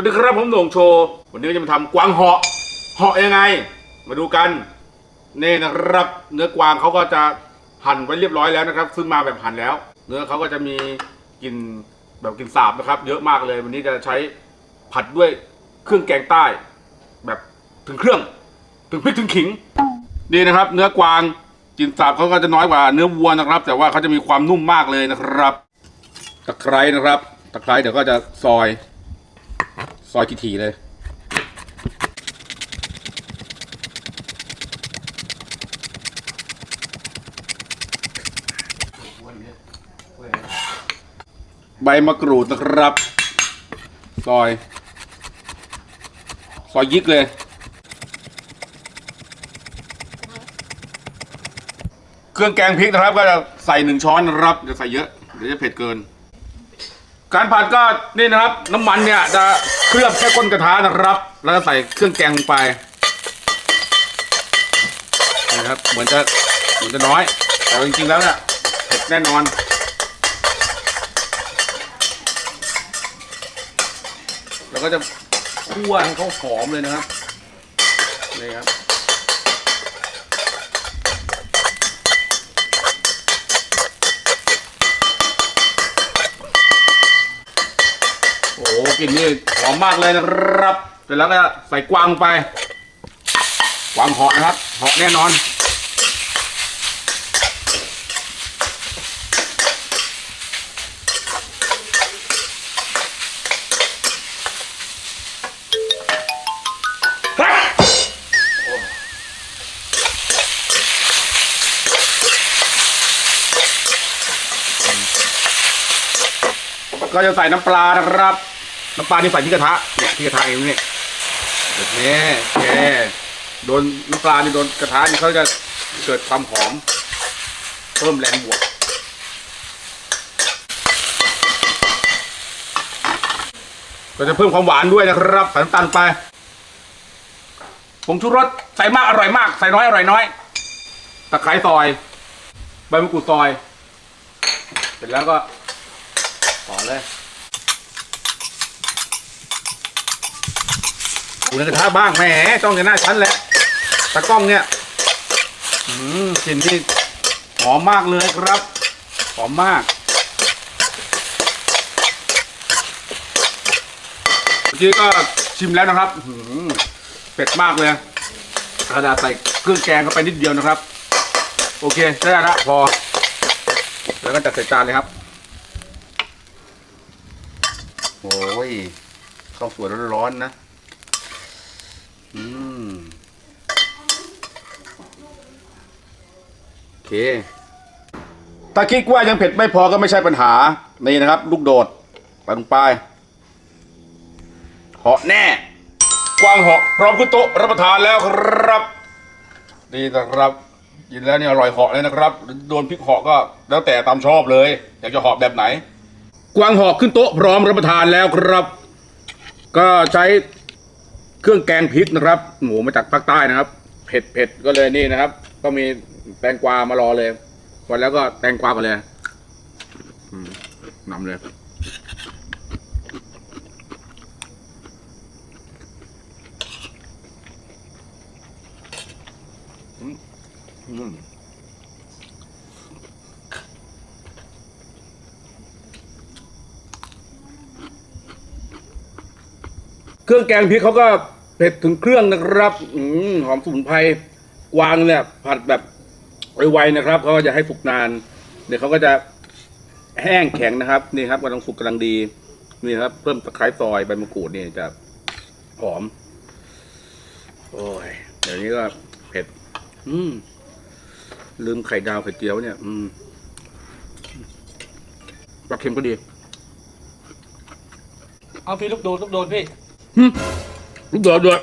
วัสดีครับผมโหน่งโชว์ วันนี้จะมาทำกวางเหาะเหาะยังไง มาดูกันนี่นะครับ เนื้อกวางเขาก็จะหั่นไว้เรียบร้อยแล้วนะครับ ซึ่งมาแบบหั่นแล้ว เนื้อเขาก็จะมีกลิ่นแบบกลิ่นสาบนะครับ เยอะมากเลย วันนี้จะใช้ผัดด้วยเครื่องแกงใต้ แบบถึงเครื่อง ถึงพริกถึงขิงนี่นะครับ เนื้อกวางกลิ่นสาบเขาก็จะน้อยกว่าเนื้อวัวนะครับ แต่ว่าเขาจะมีความนุ่มมากเลยนะครับ ตะไคร้นะครับ ตะไคร้เดี๋ยวก็จะซอย ซอยทีๆเลย ใบมะกรูดนะครับ ซอย ซอยยิกเลยเครื่องแกงพริกนะครับ ก็จะใส่หนึ่งช้อนนะครับจะใส่เยอะเดี๋ยวจะเผ็ดเกิน การผัดก็นี่นะครับ น้ำมันเนี่ยจะ เคลือบแค่ก้นกระทะนะครับ แล้วก็ใส่เครื่องแกงลงไปนะครับเหมือนจะเหมือนจะน้อย แต่จริงๆแล้วเนี่ยเผ็ดแน่นอนแล้วก็จะคั่วให้เขาหอมเลยนะครับนี่ครับ โอ้โห กลิ่นนี่หอมมากเลยนะครับเสร็จแล้วก็ใส่กวางไป กวางเหาะนะครับเหาะแน่นอนก็จะใส่น้ำปลานะครับ น้ำปลาที่ใส่ที่กระทะเนี่ยที่กระทะเองเนี่ยแบบนี้โอเคโดนน้ำปลานี่โดนกระทะนี่เขาจะเกิดความหอม เพิ่มแรงบวกก็จะเพิ่มความหวานด้วยนะครับใส่น้ำตาลไปผงชูรสใส่มากอร่อยมาก ใส่น้อยอร่อยน้อยตะไคร้ซอย ใบมะกรูดซอย เสร็จแล้วก็ต่อเลย ดูในกระทะบ้างแหมจ้องจะหน้าชั้นแหละตากล้องเนี่ยอืมกลิ่นที่หอมมากเลยครับหอมมากเมื่อกี้ก็ชิมแล้วนะครับอื้อหือเผ็ดมากเลยกระดาษใส่เครื่องแกงเข้าไปนิดเดียวนะครับ โอเคได้แล้วพอ แล้วก็จัดใส่จานเลยครับ โอ้ยข้าวสวยร้อนๆนะ อืม โอ เค ถ้าคิดว่ายังเผ็ดไม่พอก็ไม่ใช่ปัญหา นี่นะครับ ลูกโดดไปลงไปเหาะแน่ กวางเหาะพร้อมขึ้นโต๊ะรับประทานแล้วครับนี่นะครับกินแล้วเนี่ยอร่อยเหาะเลยนะครับ โดนพริกเหาะก็แล้วแต่ตามชอบเลย อยากจะเหาะแบบไหน กวางเหอกขึ้นโต๊ะพร้อมรับประทานแล้วครับ ก็ใช้เครื่องแกงพริกนะครับหมูมาจากภาคใต้นะครับ เผ็ดเผ็ดก็เลยนี่นะครับ ก็มีแตงกวามารอเลยก่อนแล้วก็แตงกวาก่อนเลยนำเลยอืมอืมเครื่องแกงพริกเขาก็เผ็ดถึงเครื่องนะครับ อืหอมสมุนไพร กวางเนี่ยผัดแบบไวๆนะครับเขาก็จะให้สุกนาน เดี๋ยวเขาก็จะแห้งแข็งนะครับนี่ครับกำลังสุกกำลังดีนี่ครับ เพิ่มตะไคร้ซอยใบมะกรูดนี่จะหอม โอ้ยเดี๋ยวนี้ก็เผ็ด อืมลืมไข่ดาวไข่เจียวเนี่ย อืมปลาเค็มก็ดี เอาพี่ลูกโดดลูกโดดพี่ลูกโดดด้วย